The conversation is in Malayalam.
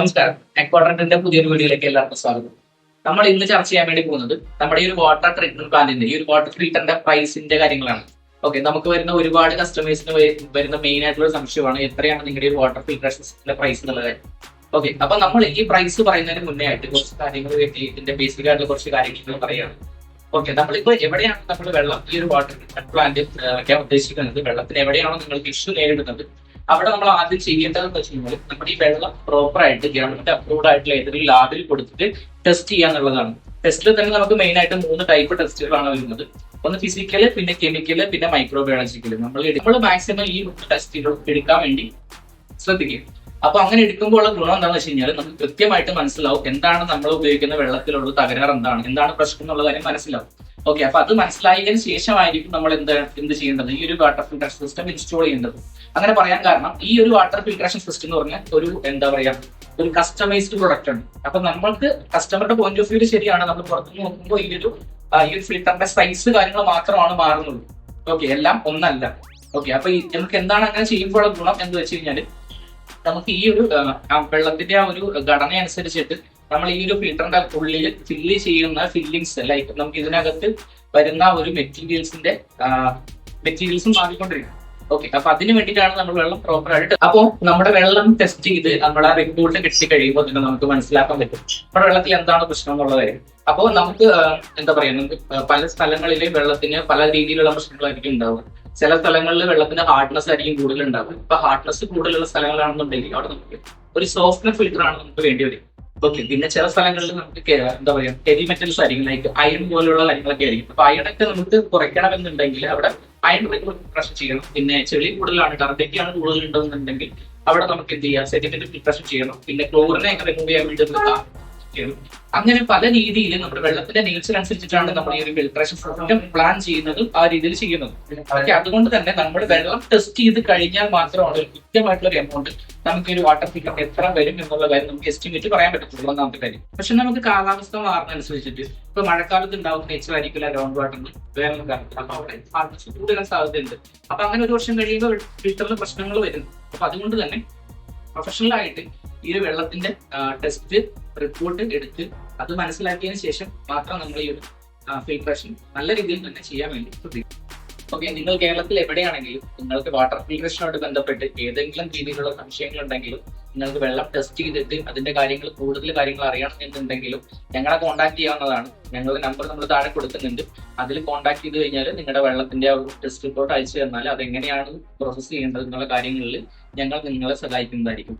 നമസ്കാരം. എക്വാഡറിന്റെ പുതിയൊരു വീഡിയോയിലേക്ക് എല്ലാവർക്കും സ്വാഗതം. നമ്മൾ ഇന്ന് ചർച്ച ചെയ്യാൻ വേണ്ടി പോകുന്നത് നമ്മുടെ ഈ ഒരു വാട്ടർ ട്രീറ്റ്മെന്റ് പ്ലാന്റിന്റെ ഈ ഒരു വാട്ടർ ഫിൽറ്ററിന്റെ പ്രൈസിന്റെ കാര്യങ്ങളാണ്. ഓക്കെ നമുക്ക് വരുന്ന ഒരുപാട് കസ്റ്റമേഴ്സിന് വരുന്ന മെയിൻ ആയിട്ടുള്ള സംശയമാണ് എത്രയാണ് നിങ്ങളുടെ ഈ വാട്ടർ ഫിൽട്രേഷൻ പ്രൈസ് എന്നുള്ള കാര്യം. ഓക്കെ അപ്പൊ നമ്മൾ ഈ പ്രൈസ് പറയുന്നതിന് മുന്നേ ആയിട്ട് കുറച്ച് കാര്യങ്ങൾ ഇതിന്റെ ബേസിക് ആയിട്ടുള്ള കുറച്ച് കാര്യങ്ങൾ പറയുകയാണ്. ഓക്കെ നമ്മളിപ്പോ എവിടെയാണ് നമ്മൾ വെള്ളം ഈ ഒരു വാട്ടർ പ്ലാന്റ് വെക്കാൻ ഉദ്ദേശിക്കുന്നത്? വെള്ളത്തിന് എവിടെയാണോ നിങ്ങൾക്ക് ഇഷ്യൂ നേരിടുന്നത്? അവിടെ നമ്മൾ ആദ്യം ചെയ്യേണ്ടതെന്ന് വെച്ച് കഴിഞ്ഞാൽ നമ്മുടെ ഈ വെള്ളം പ്രോപ്പർ ആയിട്ട് ഗവൺമെന്റ് അപ്രൂവ്ഡ് ആയിട്ടുള്ള ഏതെങ്കിലും ലാബിൽ കൊടുത്തിട്ട് ടെസ്റ്റ് ചെയ്യുക എന്നുള്ളതാണ് ടെസ്റ്റിൽ തന്നെ നമുക്ക് മെയിൻ ആയിട്ട് മൂന്ന് ടൈപ്പ് ടെസ്റ്റുകളാണ് വരുന്നത്. ഒന്ന് ഫിസിക്കൽ പിന്നെ കെമിക്കൽ പിന്നെ മൈക്രോബയോളജിക്കൽ നമ്മൾ നമ്മൾ മാക്സിമം ഈ മൂന്ന് ടെസ്റ്റുകൾ എടുക്കാൻ വേണ്ടി ശ്രദ്ധിക്കുക. അപ്പൊ അങ്ങനെ എടുക്കുമ്പോൾ ഉള്ള ഗുണം എന്താണെന്ന് വെച്ച് കഴിഞ്ഞാൽ നമുക്ക് കൃത്യമായിട്ട് മനസ്സിലാവും എന്താണ് നമ്മൾ ഉപയോഗിക്കുന്ന വെള്ളത്തിലുള്ള തകരാറ് എന്താണ് എന്താണ് പ്രശ്നം എന്നുള്ള കാര്യം മനസ്സിലാവും. ഓക്കെ അപ്പൊ അത് മനസ്സിലായതിനു ശേഷമായിരിക്കും നമ്മൾ എന്ത് എന്ത് ചെയ്യേണ്ടത്? ഈ ഒരു വാട്ടർ ഫിൽട്രേഷൻ സിസ്റ്റം ഇൻസ്റ്റാൾ ചെയ്യേണ്ടത്. അങ്ങനെ പറയാൻ കാരണം ഈ ഒരു വാട്ടർ ഫിൽട്രേഷൻ സിസ്റ്റം എന്ന് പറഞ്ഞാൽ ഒരു എന്താ പറയാ ഒരു കസ്റ്റമൈസ്ഡ് പ്രൊഡക്റ്റ് ആണ്. അപ്പൊ നമ്മൾക്ക് കസ്റ്റമറുടെ പോയിന്റ് ഓഫ് വ്യൂ ശരിയാണ്. നമ്മൾ പുറത്തുനിന്ന് നോക്കുമ്പോൾ ഈ ഒരു ഈ ഒരു ഫിൽറ്ററിന്റെ സൈസ് കാര്യങ്ങൾ മാത്രമാണ് മാറുന്നത്. ഓക്കെ എല്ലാം ഒന്നല്ല. ഓക്കെ അപ്പൊ നമുക്ക് എന്താണ് അങ്ങനെ ചെയ്യുമ്പോഴുള്ള ഗുണം എന്ന് വെച്ച് കഴിഞ്ഞാൽ നമുക്ക് ഈ ഒരു വെള്ളത്തിന്റെ ആ ഒരു ഘടന അനുസരിച്ചിട്ട് നമ്മൾ ഈ ഒരു ഫിൽറ്ററിന്റെ ഉള്ളിൽ ഫില്ല് ചെയ്യുന്ന ഫില്ലിങ്സ് ലൈക്ക് നമുക്ക് ഇതിനകത്ത് വരുന്ന ഒരു മെറ്റീരിയൽസിന്റെ മെറ്റീരിയൽസും മാറിക്കൊണ്ടിരിക്കും. ഓക്കെ അപ്പൊ അതിന് വേണ്ടിയിട്ടാണ് നമ്മൾ വെള്ളം പ്രോപ്പർ ആയിട്ട് അപ്പോ നമ്മുടെ വെള്ളം ടെസ്റ്റ് ചെയ്ത് നമ്മൾ നമ്മുടെ റിപ്പോർട്ട് കിട്ടി കഴിയുമ്പോൾ തന്നെ നമുക്ക് മനസ്സിലാക്കാൻ പറ്റും. നമ്മുടെ വെള്ളത്തിൽ എന്താണ് പ്രശ്നം എന്നുള്ള കാര്യം. അപ്പോൾ നമുക്ക് എന്താ പറയാ നമുക്ക് പല സ്ഥലങ്ങളിലെ വെള്ളത്തിന് പല രീതിയിലുള്ള പ്രശ്നങ്ങളായിരിക്കും ഉണ്ടാവുക. ചില സ്ഥലങ്ങളിൽ വെള്ളത്തിന്റെ ഹാർഡ്നെസ് ആയിരിക്കും കൂടുതൽ ഉണ്ടാവുക. ഇപ്പൊ ഹാർഡ്നെസ് കൂടുതലുള്ള സ്ഥലങ്ങളാണെന്നുണ്ടെങ്കിൽ അവിടെ നമുക്ക് ഒരു സോഫ്റ്റ്വെയർ ഫിൽറ്റർ ആണ് നമുക്ക് വേണ്ടി വരും. ഓക്കെ പിന്നെ ചില സ്ഥലങ്ങളിൽ നമുക്ക് എന്താ പറയാ ഹെവി മെറ്റൽസ് ആയിരിക്കും ലൈക്ക് അയൺ പോലുള്ള കാര്യങ്ങളൊക്കെ ആയിരിക്കും. അപ്പൊ അയണൊക്കെ നമുക്ക് കുറയ്ക്കണമെന്നുണ്ടെങ്കിൽ അവിടെ അയൺ പ്രഷർ ചെയ്യണം. പിന്നെ ചെളി കൂടുതലാണ് ടർബയ്ക്കാണ് കൂടുതൽ ഉണ്ടെന്നുണ്ടെങ്കിൽ അവിടെ നമുക്ക് എന്ത് ചെയ്യാം സെഡിമെന്റ് പ്രഷർ ചെയ്യണം. പിന്നെ ക്ലോറിനെ റിമൂവ് ചെയ്യാൻ വേണ്ടി ചെയ്യണം. അങ്ങനെ പല രീതിയിൽ നമ്മുടെ വെള്ളത്തിന്റെ നേച്ചർ അനുസരിച്ചിട്ടാണ് നമ്മൾ ഈ ഒരു ഫിൽട്രേഷൻ സിസ്റ്റം പ്ലാൻ ചെയ്യുന്നതും ആ രീതിയിൽ ചെയ്യുന്നത്. ഓക്കെ അതുകൊണ്ട് തന്നെ നമ്മൾ വെള്ളം ടെസ്റ്റ് ചെയ്ത് കഴിഞ്ഞാൽ മാത്രമാണ് കൃത്യമായിട്ടുള്ള ഒരു എമൗണ്ട് നമുക്ക് ഒരു വാട്ടർ ഫിൽറ്റർ എത്ര വരും എന്നുള്ള കാര്യം നമുക്ക് എസ്റ്റിമേറ്റ് പറയാൻ പറ്റത്തുള്ളൂ ഒന്നാമത്തെ കാര്യം. പക്ഷെ നമുക്ക് കാലാവസ്ഥ മാറുന്ന അനുസരിച്ചിട്ട് ഇപ്പൊ മഴക്കാലത്ത് ഉണ്ടാവും നേച്ചർ ആയിരിക്കില്ല ഗ്രൗണ്ട് വാട്ടറിൽ വേനൽക്കാലത്ത് അപ്പൊ അവിടെ സാധ്യതയുണ്ട്. അപ്പൊ അങ്ങനെ ഒരു വർഷം കഴിയുമ്പോൾ ഫിൽറ്ററിന് പ്രശ്നങ്ങൾ വരുന്നു. അപ്പൊ അതുകൊണ്ട് തന്നെ പ്രൊഫഷണൽ ആയിട്ട് ഈ ഒരു വെള്ളത്തിന്റെ ടെസ്റ്റ് റിപ്പോർട്ട് എടുത്ത് അത് മനസ്സിലാക്കിയതിനു ശേഷം മാത്രം നമ്മൾ ഈ ഒരു ഫിൽട്രേഷൻ നല്ല രീതിയിൽ തന്നെ ചെയ്യാൻ വേണ്ടി ശ്രദ്ധിക്കും. ഓക്കെ നിങ്ങൾ കേരളത്തിൽ എവിടെയാണെങ്കിലും നിങ്ങൾക്ക് വാട്ടർ ഫിൽട്രേഷനോട് ബന്ധപ്പെട്ട് ഏതെങ്കിലും രീതിയിലുള്ള സംശയങ്ങൾ ഉണ്ടെങ്കിലും നിങ്ങൾക്ക് വെള്ളം ടെസ്റ്റ് ചെയ്തിട്ട് അതിന്റെ കാര്യങ്ങൾ കൂടുതൽ കാര്യങ്ങൾ അറിയണം എന്നുണ്ടെങ്കിലും ഞങ്ങളെ കോൺടാക്ട് ചെയ്യാവുന്നതാണ്. ഞങ്ങളുടെ നമ്പർ നമ്മൾ താഴെ കൊടുക്കുന്നുണ്ട്. അതിൽ കോൺടാക്ട് ചെയ്ത് കഴിഞ്ഞാൽ നിങ്ങളുടെ വെള്ളത്തിന്റെ ആ ടെസ്റ്റ് റിപ്പോർട്ട് അയച്ചു തന്നാൽ അതെങ്ങനെയാണ് പ്രോസസ്സ് ചെയ്യേണ്ടത് എന്നുള്ള കാര്യങ്ങളിൽ ഞങ്ങൾ നിങ്ങളെ സഹായിക്കുന്നതായിരിക്കും.